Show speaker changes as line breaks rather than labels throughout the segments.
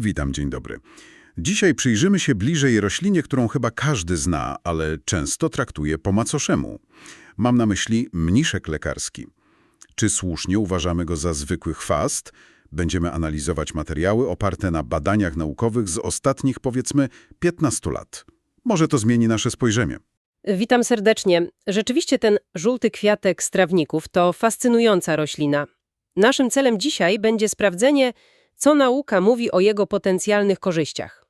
Witam, dzień dobry. Dzisiaj przyjrzymy się bliżej roślinie, którą chyba każdy zna, ale często traktuje po macoszemu. Mam na myśli mniszek lekarski. Czy słusznie uważamy go za zwykły chwast? Będziemy analizować materiały oparte na badaniach naukowych z ostatnich, powiedzmy, 15 lat. Może to zmieni nasze spojrzenie.
Witam serdecznie. Rzeczywiście ten żółty kwiatek z trawników to fascynująca roślina. Naszym celem dzisiaj będzie sprawdzenie, co nauka mówi o jego potencjalnych korzyściach.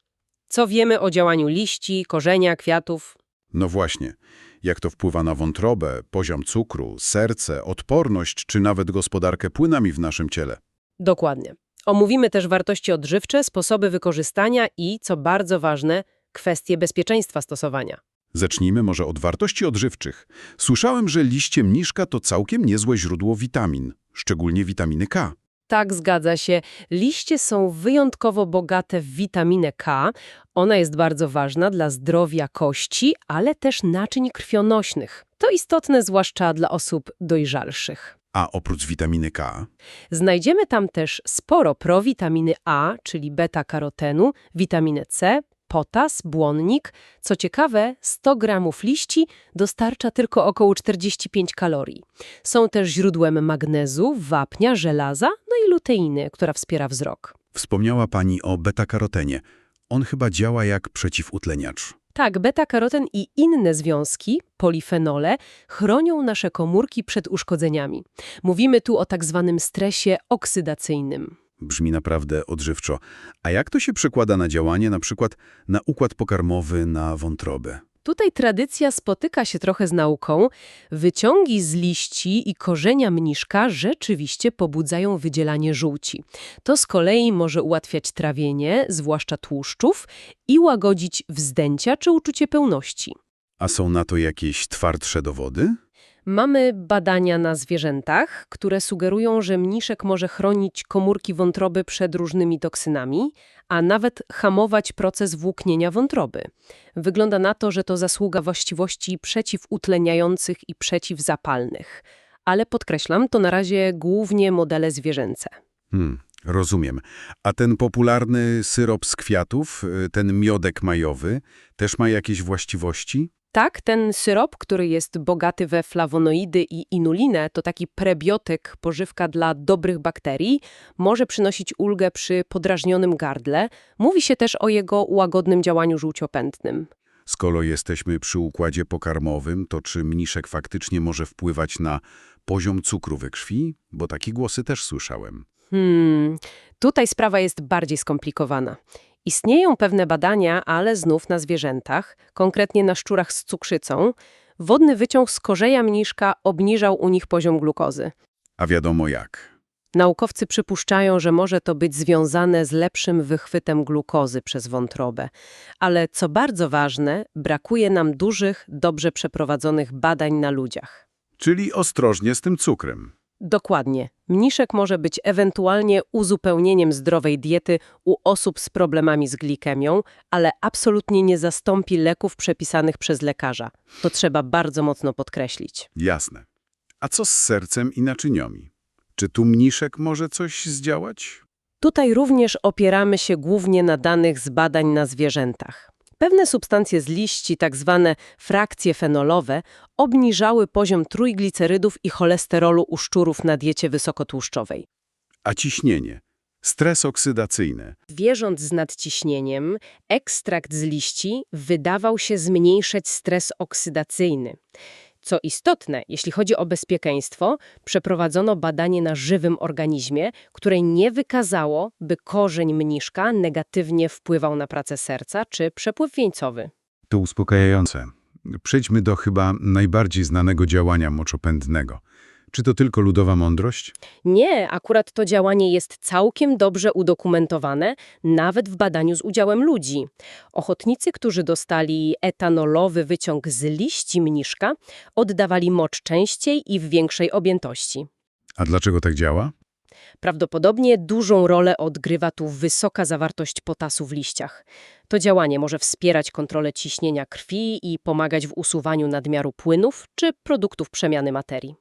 Co wiemy o działaniu liści, korzenia, kwiatów.
No właśnie, jak to wpływa na wątrobę, poziom cukru, serce, odporność czy nawet gospodarkę płynami w naszym ciele.
Dokładnie. Omówimy też wartości odżywcze, sposoby wykorzystania i, co bardzo ważne, kwestie bezpieczeństwa stosowania.
Zacznijmy może od wartości odżywczych. Słyszałem, że liście mniszka to całkiem niezłe źródło witamin, szczególnie witaminy K.
Tak, zgadza się. Liście są wyjątkowo bogate w witaminę K. Ona jest bardzo ważna dla zdrowia kości, ale też naczyń krwionośnych. To istotne zwłaszcza dla osób dojrzalszych.
A oprócz witaminy K,
Znajdziemy tam też sporo prowitaminy A, czyli beta-karotenu, witaminę C, potas, błonnik. Co ciekawe, 100 gramów liści dostarcza tylko około 45 kalorii. Są też źródłem magnezu, wapnia, żelaza, no i luteiny, która wspiera wzrok.
wspomniała Pani o beta-karotenie. On chyba działa jak przeciwutleniacz.
Tak, beta-karoten i inne związki, polifenole, chronią nasze komórki przed uszkodzeniami. Mówimy tu o tak zwanym stresie oksydacyjnym.
Brzmi naprawdę odżywczo. A jak to się przekłada na działanie, na przykład na układ pokarmowy, na wątrobę?
Tutaj tradycja spotyka się trochę z nauką. Wyciągi z liści i korzenia mniszka rzeczywiście pobudzają wydzielanie żółci. To z kolei może ułatwiać trawienie, zwłaszcza tłuszczów, i łagodzić wzdęcia czy uczucie pełności.
A są na to jakieś twardsze dowody?
Mamy badania na zwierzętach, które sugerują, że mniszek może chronić komórki wątroby przed różnymi toksynami, a nawet hamować proces włóknienia wątroby. Wygląda na to, że to zasługa właściwości przeciwutleniających i przeciwzapalnych. Ale podkreślam, to na razie głównie modele zwierzęce.
Hmm, rozumiem. A ten popularny syrop z kwiatów, y, ten miodek majowy, też ma jakieś właściwości?
Tak, ten syrop, który jest bogaty we flawonoidy i inulinę, to taki prebiotyk, pożywka dla dobrych bakterii, może przynosić ulgę przy podrażnionym gardle. Mówi się też o jego łagodnym działaniu żółciopętnym.
Skoro jesteśmy przy układzie pokarmowym, to czy mniszek faktycznie może wpływać na poziom cukru we krwi? Bo takie głosy też słyszałem.
Hmm, tutaj sprawa jest bardziej skomplikowana. Istnieją pewne badania, ale znów na zwierzętach, konkretnie na szczurach z cukrzycą. Wodny wyciąg z korzeja mniszka obniżał u nich poziom glukozy.
A wiadomo jak.
Naukowcy przypuszczają, że może to być związane z lepszym wychwytem glukozy przez wątrobę. Ale co bardzo ważne, brakuje nam dużych, dobrze przeprowadzonych badań na ludziach.
Czyli ostrożnie z tym cukrem.
Dokładnie. Mniszek może być ewentualnie uzupełnieniem zdrowej diety u osób z problemami z glikemią, ale absolutnie nie zastąpi leków przepisanych przez lekarza. To trzeba bardzo mocno podkreślić.
Jasne. A co z sercem i naczyniami? Czy tu mniszek może coś zdziałać?
Tutaj również opieramy się głównie na danych z badań na zwierzętach. Pewne substancje z liści, tak zwane frakcje fenolowe, obniżały poziom trójglicerydów i cholesterolu u szczurów na diecie wysokotłuszczowej.
A ciśnienie? Stres oksydacyjny.
Zwierząt z nadciśnieniem ekstrakt z liści wydawał się zmniejszać stres oksydacyjny. Co istotne, jeśli chodzi o bezpieczeństwo, przeprowadzono badanie na żywym organizmie, które nie wykazało, by korzeń mniszka negatywnie wpływał na pracę serca czy przepływ wieńcowy.
To uspokajające. Przejdźmy do chyba najbardziej znanego działania moczopędnego. Czy to tylko ludowa mądrość?
Nie, akurat to działanie jest całkiem dobrze udokumentowane, nawet w badaniu z udziałem ludzi. Ochotnicy, którzy dostali etanolowy wyciąg z liści mniszka, oddawali mocz częściej i w większej objętości.
A dlaczego tak działa?
Prawdopodobnie dużą rolę odgrywa tu wysoka zawartość potasu w liściach. To działanie może wspierać kontrolę ciśnienia krwi i pomagać w usuwaniu nadmiaru płynów czy produktów przemiany materii.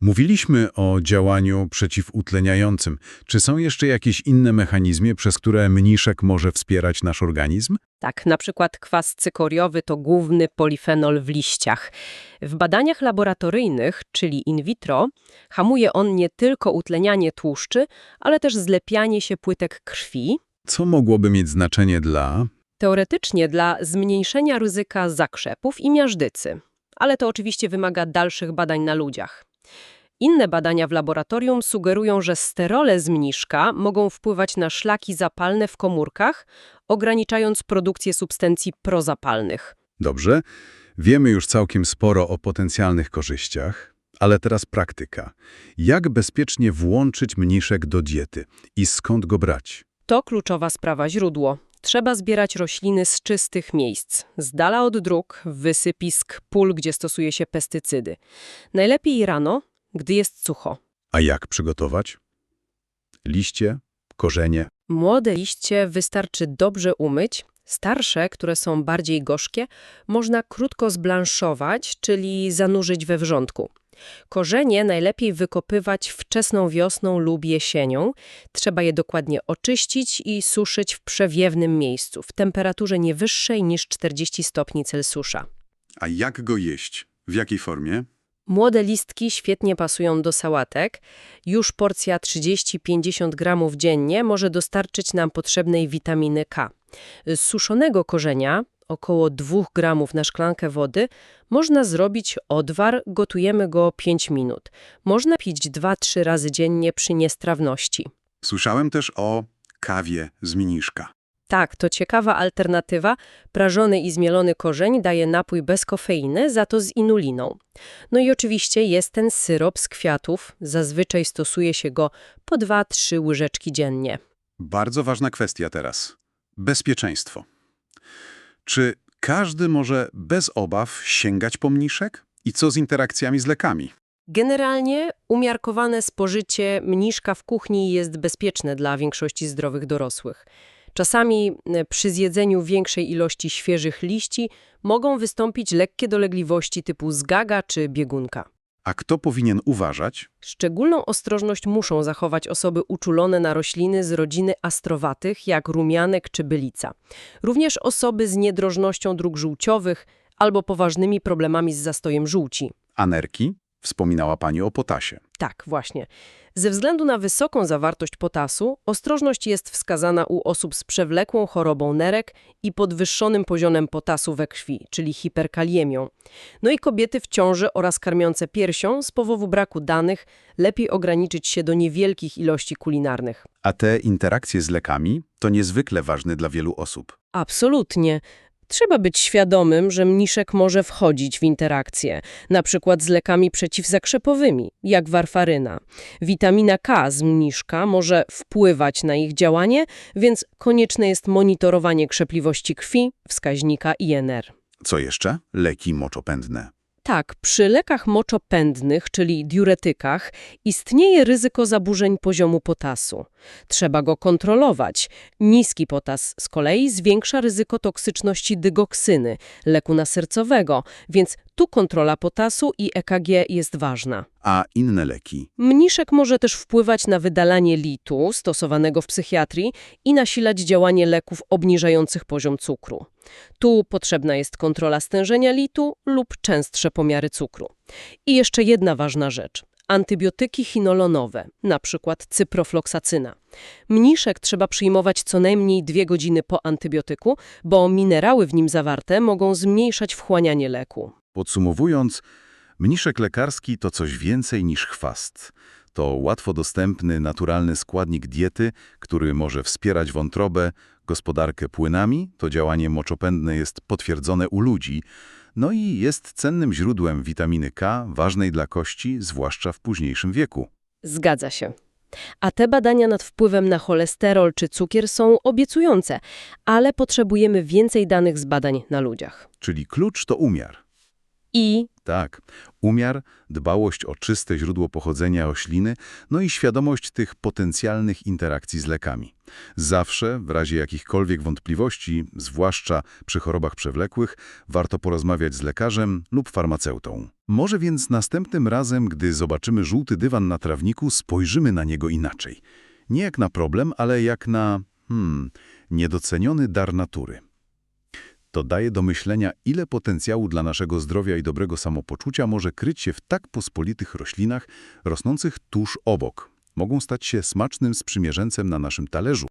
Mówiliśmy o działaniu przeciwutleniającym. Czy są jeszcze jakieś inne mechanizmy, przez które mniszek może wspierać nasz organizm?
Tak, na przykład kwas cykoriowy to główny polifenol w liściach. W badaniach laboratoryjnych, czyli in vitro, hamuje on nie tylko utlenianie tłuszczy, ale też zlepianie się płytek krwi,
Co mogłoby mieć znaczenie dla...
teoretycznie dla zmniejszenia ryzyka zakrzepów i miażdżycy. Ale to oczywiście wymaga dalszych badań na ludziach. Inne badania w laboratorium sugerują, że sterole z mniszka mogą wpływać na szlaki zapalne w komórkach, ograniczając produkcję substancji prozapalnych.
Dobrze, wiemy już całkiem sporo o potencjalnych korzyściach, ale teraz praktyka. Jak bezpiecznie włączyć mniszek do diety i skąd go brać?
To kluczowa sprawa źródło. Trzeba zbierać rośliny z czystych miejsc, z dala od dróg, wysypisk, pól, gdzie stosuje się pestycydy. Najlepiej rano, gdy jest sucho.
A jak przygotować? Liście, korzenie.
Młode liście wystarczy dobrze umyć, starsze, które są bardziej gorzkie, można krótko zblanszować, czyli zanurzyć we wrzątku. Korzenie najlepiej wykopywać wczesną wiosną lub jesienią. Trzeba je dokładnie oczyścić i suszyć w przewiewnym miejscu, w temperaturze nie wyższej niż 40 stopni Celsjusza.
A jak go jeść? W jakiej formie?
Młode listki świetnie pasują do sałatek. Już porcja 30-50 gramów dziennie może dostarczyć nam potrzebnej witaminy K. Z suszonego korzenia, około 2 gramów na szklankę wody, można zrobić odwar, gotujemy go 5 minut. Można pić 2-3 razy dziennie przy niestrawności.
Słyszałem też o kawie z mniszka.
Tak, to ciekawa alternatywa. Prażony i zmielony korzeń daje napój bez kofeiny, za to z inuliną. No i oczywiście jest ten syrop z kwiatów. Zazwyczaj stosuje się go po 2-3 łyżeczki dziennie.
Bardzo ważna kwestia teraz. Bezpieczeństwo. Czy każdy może bez obaw sięgać po mniszek? I co z interakcjami z lekami?
Generalnie umiarkowane spożycie mniszka w kuchni jest bezpieczne dla większości zdrowych dorosłych. Czasami e, przy zjedzeniu większej ilości świeżych liści mogą wystąpić lekkie dolegliwości typu zgaga czy biegunka.
A kto powinien uważać?
Szczególną ostrożność muszą zachować osoby uczulone na rośliny z rodziny astrowatych, jak rumianek czy bylica. Również osoby z niedrożnością dróg żółciowych albo poważnymi problemami z zastojem żółci.
Anerki? Wspominała pani o potasie.
Tak, właśnie. Ze względu na wysoką zawartość potasu, ostrożność jest wskazana u osób z przewlekłą chorobą nerek i podwyższonym poziomem potasu we krwi, czyli hiperkaliemią. No i kobiety w ciąży oraz karmiące piersią z powodu braku danych lepiej ograniczyć się do niewielkich ilości kulinarnych.
A te interakcje z lekami to niezwykle ważne dla wielu osób.
Absolutnie. Trzeba być świadomym, że mniszek może wchodzić w interakcję, na przykład z lekami przeciwzakrzepowymi, jak warfaryna. Witamina K z mniszka może wpływać na ich działanie, więc konieczne jest monitorowanie krzepliwości krwi, wskaźnika INR.
Co jeszcze? Leki moczopędne.
Tak, przy lekach moczopędnych, czyli diuretykach, istnieje ryzyko zaburzeń poziomu potasu. Trzeba go kontrolować. Niski potas z kolei zwiększa ryzyko toksyczności dygoksyny, leku nasercowego, więc tu kontrola potasu i EKG jest ważna.
A inne leki?
Mniszek może też wpływać na wydalanie litu stosowanego w psychiatrii i nasilać działanie leków obniżających poziom cukru. Tu potrzebna jest kontrola stężenia litu lub częstsze pomiary cukru. I jeszcze jedna ważna rzecz. Antybiotyki chinolonowe, przykład cyprofloksacyna. Mniszek trzeba przyjmować co najmniej dwie godziny po antybiotyku, bo minerały w nim zawarte mogą zmniejszać wchłanianie leku.
Podsumowując, mniszek lekarski to coś więcej niż chwast. To łatwo dostępny, naturalny składnik diety, który może wspierać wątrobę, gospodarkę płynami, to działanie moczopędne jest potwierdzone u ludzi, no i jest cennym źródłem witaminy K, ważnej dla kości, zwłaszcza w późniejszym wieku.
Zgadza się. A te badania nad wpływem na cholesterol czy cukier są obiecujące, ale potrzebujemy więcej danych z badań na ludziach.
Czyli klucz to umiar.
I
Tak, umiar, dbałość o czyste źródło pochodzenia rośliny, no i świadomość tych potencjalnych interakcji z lekami. Zawsze, w razie jakichkolwiek wątpliwości, zwłaszcza przy chorobach przewlekłych, warto porozmawiać z lekarzem lub farmaceutą. Może więc następnym razem, gdy zobaczymy żółty dywan na trawniku, spojrzymy na niego inaczej. Nie jak na problem, ale jak na, hmm, niedoceniony dar natury. To daje do myślenia, ile potencjału dla naszego zdrowia i dobrego samopoczucia może kryć się w tak pospolitych roślinach rosnących tuż obok. Mogą stać się smacznym sprzymierzeńcem na naszym talerzu.